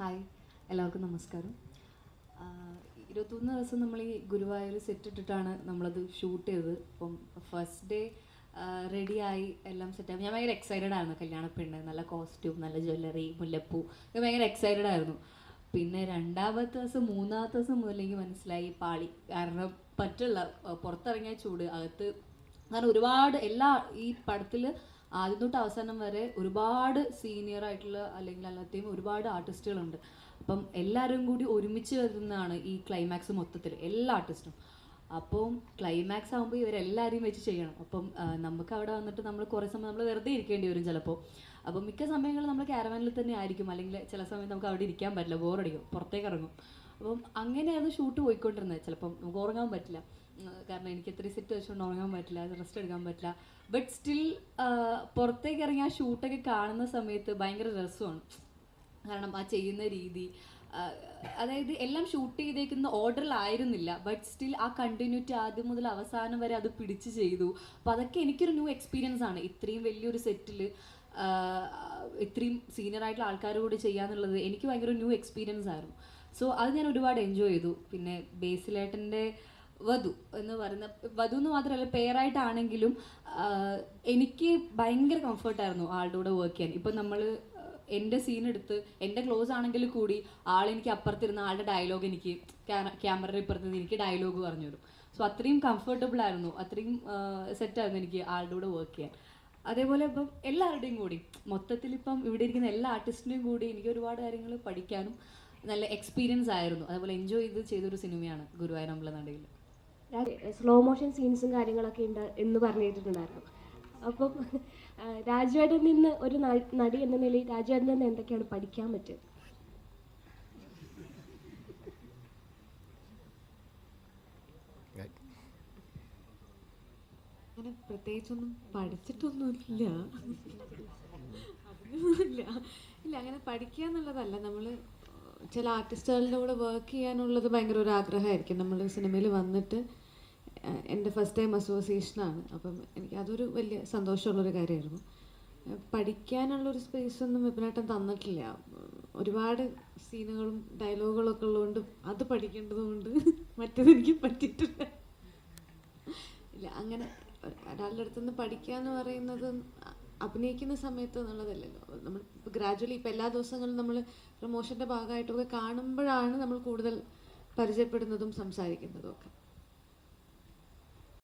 Hi എല്ലാവർക്കും നമസ്കാരം. ഇരുപത്തൊന്ന് ദിവസം നമ്മൾ ഈ ഗുരുവായൂർ സെറ്റ് ഇട്ടിട്ടാണ് നമ്മളത് ഷൂട്ട് ചെയ്തത്. അപ്പം ഫസ്റ്റ് ഡേ റെഡിയായി എല്ലാം സെറ്റായി ഞാൻ ഭയങ്കര എക്സൈറ്റഡ് ആയിരുന്നു. കല്യാണ പെണ്ണ് നല്ല കോസ്റ്റ്യൂം നല്ല ജ്വല്ലറി മുല്ലപ്പൂ ഇത് ഭയങ്കര എക്സൈറ്റഡ് ആയിരുന്നു. പിന്നെ രണ്ടാമത്തെ ദിവസം മൂന്നാമത്തെ ദിവസം മുതൽ എനിക്ക് മനസ്സിലായി പാളി. കാരണം പറ്റുള്ള പുറത്തിറങ്ങിയ ചൂട് അകത്ത് കാരണം ഒരുപാട് എല്ലാ ഈ പടത്തിൽ ആദ്യം തൊട്ട് അവസാനം വരെ ഒരുപാട് സീനിയർ ആയിട്ടുള്ള അല്ലെങ്കിൽ അല്ലാത്തയും ഒരുപാട് ആർട്ടിസ്റ്റുകളുണ്ട് അപ്പം എല്ലാവരും കൂടി ഒരുമിച്ച് വരുന്നതാണ് ഈ ക്ലൈമാക്സ് മൊത്തത്തിൽ എല്ലാ ആർട്ടിസ്റ്റും അപ്പം ക്ലൈമാക്സ് ആകുമ്പോൾ ഇവരെല്ലാവരെയും വെച്ച് ചെയ്യണം. അപ്പം നമുക്ക് അവിടെ വന്നിട്ട് നമ്മൾ കുറേ സമയം നമ്മൾ വെറുതെ ഇരിക്കേണ്ടി വരും ചിലപ്പോൾ അപ്പം മിക്ക സമയങ്ങളിൽ നമ്മൾ ക്യാരവാനിൽ തന്നെ ആയിരിക്കും. അല്ലെങ്കിൽ ചില സമയത്ത് നമുക്ക് അവിടെ ഇരിക്കാൻ പറ്റില്ല ബോറടിക്കും പുറത്തേക്ക് ഇറങ്ങും. അപ്പം അങ്ങനെയായിരുന്നു ഷൂട്ട് പോയിക്കൊണ്ടിരുന്നത്. ചിലപ്പം നമുക്ക് ഉറങ്ങാൻ പറ്റില്ല. കാരണം എനിക്ക് ഇത്രയും സെറ്റ് വെച്ചുകൊണ്ട് ഉറങ്ങാൻ പറ്റില്ല റെസ്റ്റ് എടുക്കാൻ പറ്റില്ല. ബട്ട് സ്റ്റിൽ പുറത്തേക്ക് ഇറങ്ങി ആ ഷൂട്ടൊക്കെ കാണുന്ന സമയത്ത് ഭയങ്കര രസമാണ്. കാരണം ആ ചെയ്യുന്ന രീതി അതായത് എല്ലാം ഷൂട്ട് ചെയ്തേക്കുന്ന ഓർഡറിലായിരുന്നില്ല ബട്ട് സ്റ്റിൽ ആ കണ്ടിന്യൂറ്റി ആദ്യം മുതൽ അവസാനം വരെ അത് പിടിച്ച് ചെയ്തു. അപ്പോൾ അതൊക്കെ എനിക്കൊരു ന്യൂ എക്സ്പീരിയൻസ് ആണ്. ഇത്രയും വലിയൊരു സെറ്റിൽ ഇത്രയും സീനിയർ ആയിട്ടുള്ള ആൾക്കാരോട് ചെയ്യാന്നുള്ളത് എനിക്ക് ഭയങ്കര ന്യൂ എക്സ്പീരിയൻസ് ആയിരുന്നു. സോ അത് ഞാൻ ഒരുപാട് എൻജോയ് ചെയ്തു. പിന്നെ ബേസിലേട്ടന്റെ വധു എന്ന് പറയുന്ന വധു എന്ന് മാത്രമല്ല പേരായിട്ടാണെങ്കിലും എനിക്ക് ഭയങ്കര കംഫർട്ടായിരുന്നു ആളുടെ കൂടെ വർക്ക് ചെയ്യാൻ. ഇപ്പം നമ്മൾ എന്റെ സീൻ എടുത്ത് എന്റെ ക്ലോസ് ആണെങ്കിൽ കൂടി ആളെനിക്ക് അപ്പുറത്തിരുന്ന ആളുടെ ഡയലോഗ് എനിക്ക് ക്യാമറയുടെ ഇപ്പുറത്ത് നിന്ന് എനിക്ക് ഡയലോഗ് പറഞ്ഞു തരും. സോ അത്രയും കംഫർട്ടബിൾ ആയിരുന്നു. അത്രയും സെറ്റായിരുന്നു എനിക്ക് ആളുടെ കൂടെ വർക്ക് ചെയ്യാൻ. അതേപോലെ ഇപ്പം എല്ലാവരുടെയും കൂടി മൊത്തത്തിൽ ഇപ്പം ഇവിടെ ഇരിക്കുന്ന എല്ലാ ആർട്ടിസ്റ്റിന്റെയും കൂടി എനിക്ക് ഒരുപാട് കാര്യങ്ങൾ പഠിക്കാനും നല്ല എക്സ്പീരിയൻസ് ആയിരുന്നു. അതുപോലെ എൻജോയ് ചെയ്ത് ചെയ്തൊരു സിനിമയാണ് ഗുരുവായൂർ അമ്പലനടയിൽ. സ്ലോ മോഷൻ സീൻസും കാര്യങ്ങളൊക്കെ ഉണ്ട് എന്ന് പറഞ്ഞിട്ടുണ്ടായിരുന്നു. അപ്പം രാജുവേട്ടൻ നിന്ന് ഒരു നടി എന്ന നിലയിൽ രാജുവേട്ടൻ നിന്ന് എന്തൊക്കെയാണ് പഠിക്കാൻ പറ്റുക അങ്ങനെ പ്രത്യേകിച്ചൊന്നും പഠിച്ചിട്ടൊന്നുമില്ല. ഇല്ല അങ്ങനെ പഠിക്കുക എന്നുള്ളതല്ല നമ്മൾ ചില ആർട്ടിസ്റ്റുകളുടെ കൂടെ വർക്ക് ചെയ്യാനുള്ളത് ഭയങ്കര ഒരു ആഗ്രഹമായിരിക്കും. നമ്മൾ സിനിമയിൽ വന്നിട്ട് എന്റെ ഫസ്റ്റ് ടൈം അസോസിയേഷനാണ് അപ്പം എനിക്ക് അതൊരു വലിയ സന്തോഷമുള്ളൊരു കാര്യമായിരുന്നു. പഠിക്കാനുള്ളൊരു സ്പേസ് ഒന്നും വിപിനേട്ടൻ തന്നിട്ടില്ല. ഒരുപാട് സീനുകളും ഡയലോഗുകളൊക്കെ ഉള്ളതുകൊണ്ട് അത് പഠിക്കേണ്ടതുകൊണ്ട് മറ്റേത് എനിക്ക് പറ്റിയിട്ടില്ല. ഇല്ല അങ്ങനെ ഒരാളുടെ അടുത്തുനിന്ന് പഠിക്കുക എന്ന് പറയുന്നത് അഭിനയിക്കുന്ന സമയത്ത് എന്നുള്ളതല്ലല്ലോ. നമ്മൾ ഇപ്പോൾ ഗ്രാജുവലി ഇപ്പോൾ എല്ലാ ദിവസങ്ങളും നമ്മൾ പ്രൊമോഷന്റെ ഭാഗമായിട്ടൊക്കെ കാണുമ്പോഴാണ് നമ്മൾ കൂടുതൽ പരിചയപ്പെടുന്നതും സംസാരിക്കുന്നതും ഒക്കെ.